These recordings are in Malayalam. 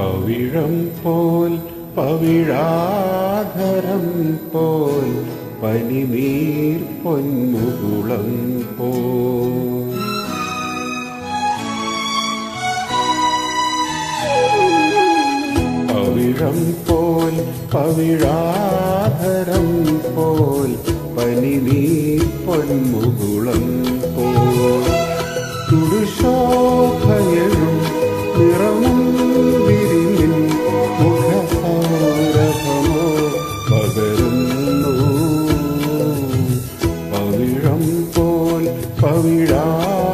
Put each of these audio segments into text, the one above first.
പവിഴം പോൽ പവിഴാധരം പോൽ പനിനീർ പൊന്മുകുളം പോൽ. പവിഴം പോൽ പവിഴാധരം പോൽ പനിനീർ പൊന്മുകുളം പോൽ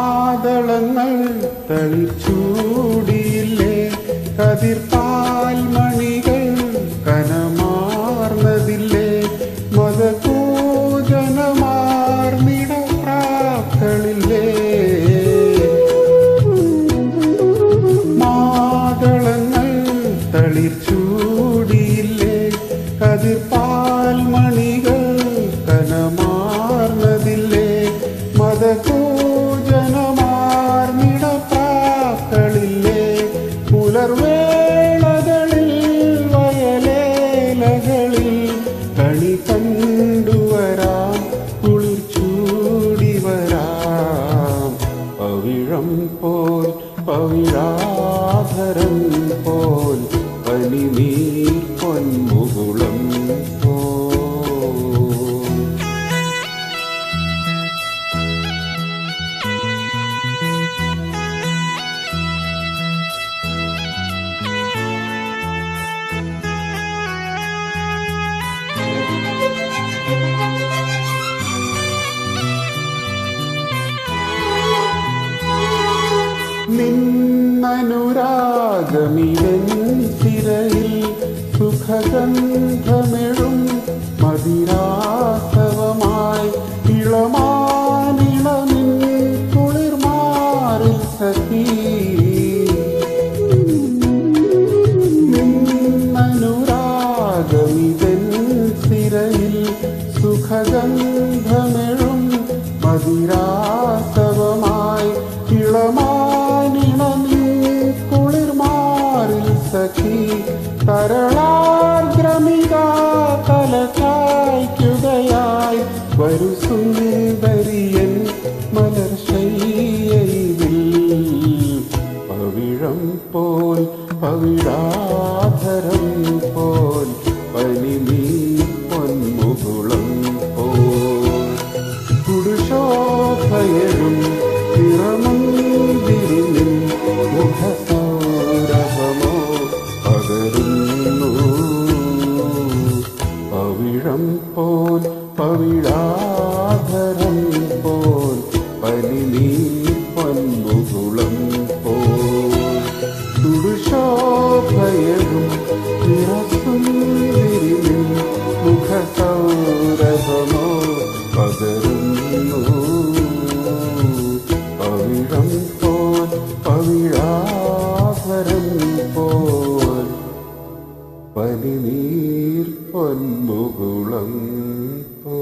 മാതളങ്ങൾ തളിച്ചൂടിയില്ലേ? കതിർപാൽ മണികൾ വയലേലകളിൽ കണി കണ്ടുവരാം കുളിർ ചൂടി വരാം പവിഴം പോൽ പവിഴാധരം പോൽ പനിനീർ പൊന്മുകുളം നിന്നനുരാഗമിവൻ തിരയിൽ സുഖഗന്ധമെഴും മതിരാസവമായി ഇളമാനിളമിൻ കുളിർമാറിൽ സഖീ. നിന്നനുരാഗമിതൻ സിരയിൽ സുഖഗന്ധമെഴും മതിരാസവമായി തരളാർദ്രമിക തലചായ്ക്കുകയായി വരു പോൽ പവിഴാധരം പനിനീ പൊന്മുകുളം പോൽ തുടുശോഭയരും നിറസുന്ദരിനിൽ മുഖസൗരഭമോ പകരുന്നു. പവിഴം പോൽ പവിഴാഭരം പോൽ പനിനീർ പൊന്മുകുളം പോ.